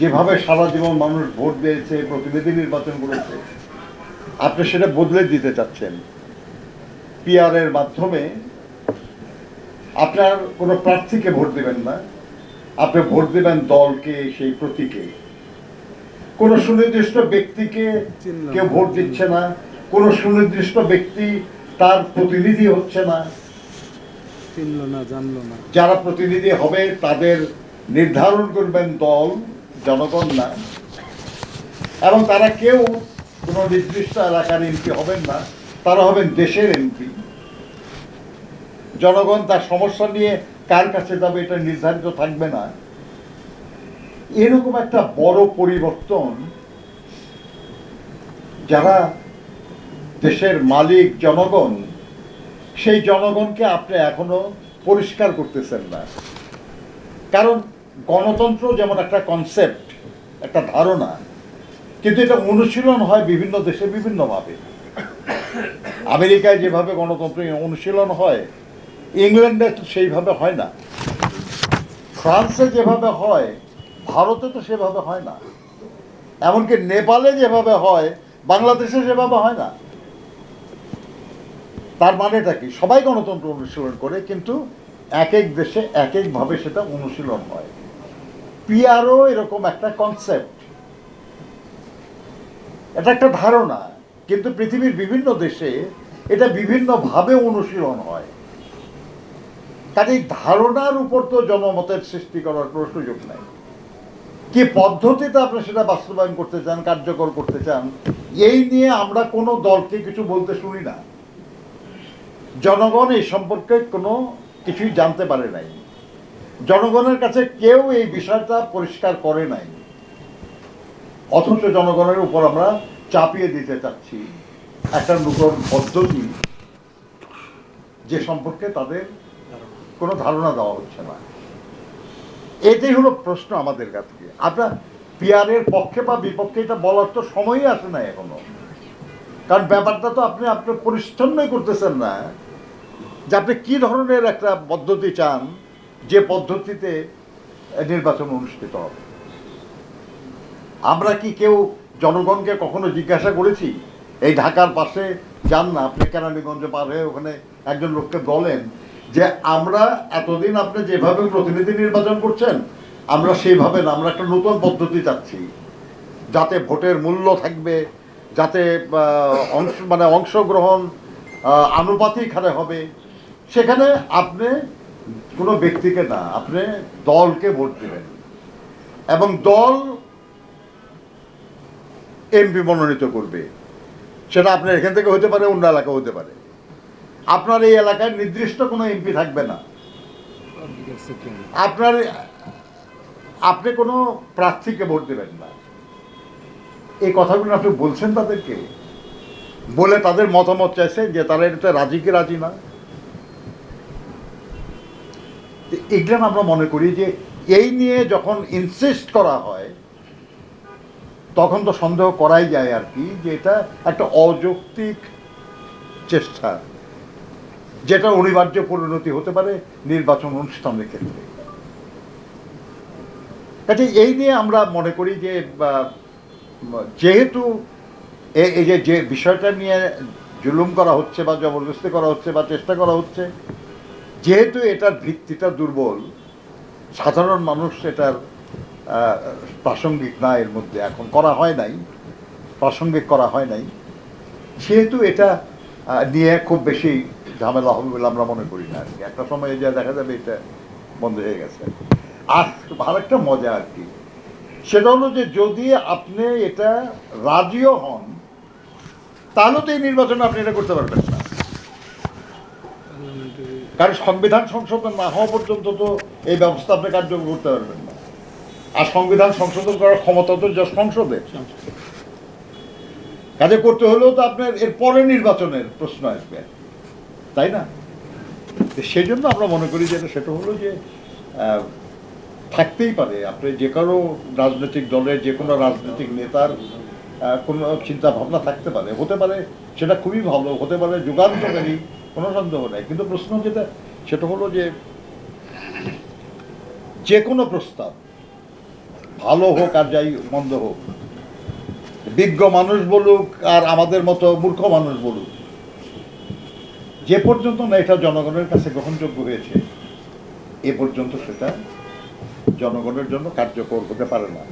যেভাবে সারা জীবন মানুষ ভোট দিয়েছে প্রতিনিধি নির্বাচন করেছে আপনি সেটা বদলে দিতে চাচ্ছেন। পিআরের মাধ্যমে আপনার কোনো প্রার্থীকে ভোট দেবেন না। আপনি ভোট দেবেন দলকে সেই প্রতীকে। কোনো সুনির্দিষ্ট ব্যক্তিকে কেউ ভোট দিচ্ছে না। কোনো সুনির্দিষ্ট ব্যক্তি তার প্রতিনিধি হচ্ছে না। চিনলো না জানলো না। যারা প্রতিনিধি হবে তাদের নির্ধারণ করবেন দল। জনগণ না। এবং তারা কেউ কোনো নির্দিষ্ট এলাকার এমপি হবেন না, তারা হবেন দেশের এমপি। জনগণ তার সমস্যা নিয়ে কার কাছে যাবে এটা নির্ধারিত থাকবে না। এরকম একটা বড় পরিবর্তন যারা দেশের মালিক, জনগণ, সেই জনগণকে আপনি এখনও পরিষ্কার করতেছেন না। কারণ গণতন্ত্র যেমন একটা কনসেপ্ট একটা ধারণা, কিন্তু এটা অনুশীলন হয় বিভিন্ন দেশে বিভিন্নভাবে। আমেরিকায় যেভাবে গণতন্ত্র অনুশীলন হয়, ইংল্যান্ডে সেইভাবে হয় না। ফ্রান্সে যেভাবে হয়, ভারতে তো সেভাবে হয় না। এমনকি নেপালে যেভাবে হয়, বাংলাদেশে সেভাবে হয় না। তার মানেটা কি? সবাই গণতন্ত্র অনুশীলন করে, কিন্তু এক এক দেশে এক একভাবে সেটা অনুশীলন হয়। পিআরও এরকম একটা কনসেপ্ট এটা একটা ধারণা, কিন্তু পৃথিবীর বিভিন্ন দেশে এটা বিভিন্নভাবে অনুশীলন হয়। কাজেই ধারণার উপর তো জনমতের সৃষ্টি করার কোনো সুযোগ নাই। কি পদ্ধতিতে আপনি সেটা বাস্তবায়ন করতে চান, কার্যকর করতে চান, এই নিয়ে আমরা কোনো দলকে কিছু বলতে শুনি না। জনগণ এই সম্পর্কে কোনো কিছুই জানতে পারে নাই। জনগণের কাছে কেউ এই বিষয়টা পরিষ্কার করে নাই। অথচ জনগণের উপর আমরা চাপিয়ে দিতে চাচ্ছি। একটা নতুন পদ্ধতি যে সম্পর্কে তাদের কোনো ধারণা দেওয়া হচ্ছে না। এটাই হলো প্রশ্ন আমাদের কাছে। আপনার পিয়ারের পক্ষে বা বিপক্ষে এটা বলার তো সময়ই আসে না এখনও। কারণ ব্যাপারটা তো আপনি আপনার পরিচ্ছন্নই করতেছেন না। যে আপনি কী ধরনের একটা পদ্ধতি চান যে পদ্ধতিতে নির্বাচন অনুষ্ঠিত হবে। আমরা কি কেউ জনগণকে কখনো জিজ্ঞাসা করেছি, এই ঢাকার পাশে যান না, আপনি কেরানীগঞ্জে পার হয়ে ওখানে একজন লোককে বলেন যে, আমরা এতদিন আপনি যেভাবে প্রতিনিধি নির্বাচন করছেন, আমরা সেইভাবে না, আমরা একটা নতুন পদ্ধতি চাচ্ছি। যাতে ভোটের মূল্য থাকবে, যাতে অংশ মানে অংশগ্রহণ আনুপাতিক হারে হবে। সেখানে আপনি কোনো ব্যক্তিকে না, আপনি দলকে ভোট দেবেন। এবং দল এমপি মনোনীত করবে। সেটা আপনার এখান থেকে হতে পারে, অন্য এলাকা হতে পারে। আপনার এই এলাকায় নির্দিষ্ট কোনো এমপি থাকবে না। আপনার, আপনি কোনো প্রার্থীকে ভোট দেবেন না। এই কথাগুলো আপনি বলছেন তাদেরকে? বলে তাদের মতামত চাইছে যে তারা এটাতে রাজি কি রাজি না? এগুলো আমরা মনে করি যে এই নিয়ে যখন ইনসিস্ট করা হয়, তখন তো সন্দেহ করাই যায় আর কি যে এটা একটা অযৌক্তিক চেষ্টা, যেটা অনিবার্য পরিণতি হতে পারে নির্বাচন অনুষ্ঠানের ক্ষেত্রে। কাজে এই নিয়ে আমরা মনে করি যে যেহেতু এই যে যে বিষয়টা নিয়ে জুলুম করা হচ্ছে বা জবরদস্তি করা হচ্ছে বা চেষ্টা করা হচ্ছে যেহেতু এটার ভিত্তিটা দুর্বল, সাধারণ মানুষ এটার প্রাসঙ্গিক না, এর মধ্যে এখন করা হয় নাই, প্রাসঙ্গিক করা হয় নাই। সেহেতু এটা নিয়ে খুব বেশি ঝামেলা হবে বলে আমরা মনে করি না আর কি। একটা সময় যা দেখা যাবে এটা বন্ধ হয়ে গেছে। আর আরেকটা মজা আর কি, সেটা হলো যে যদি আপনি এটা রাজিও হন, তাহলে তো এই নির্বাচনে আপনি এটা করতে পারবেন কারণ সংবিধান সংশোধন না হওয়া পর্যন্ত তো এই ব্যবস্থা আপনি কার্যকর করতে পারবেন না। আর সংবিধান সংশোধন করার ক্ষমতা তো যা সংসদের। কাজে করতে হলেও তো আপনার এর পরে নির্বাচনের প্রশ্ন আসবে। তাই না? সেই জন্য আমরা মনে করি যে সেটা হলো যে থাকতেই পারে। আপনি যে কারও রাজনৈতিক দলের, যে কোনো রাজনৈতিক নেতার কোনো চিন্তা ভাবনা থাকতে পারে। হতে পারে সেটা খুবই ভালো, হতে পারে যুগান্তকারী কোনো সন্দেহ নেই। কিন্তু প্রশ্ন যেটা, সেটা হলো যে যে কোনো প্রস্তাব, ভালো হোক আর যাই মন্দ হোক, বিজ্ঞ মানুষ বলুক আর আমাদের মতো মূর্খ মানুষ বলুক, যে পর্যন্ত না এটা জনগণের কাছে গ্রহণযোগ্য হয়েছে, এ পর্যন্ত সেটা জনগণের জন্য কার্যকর হতে পারে না।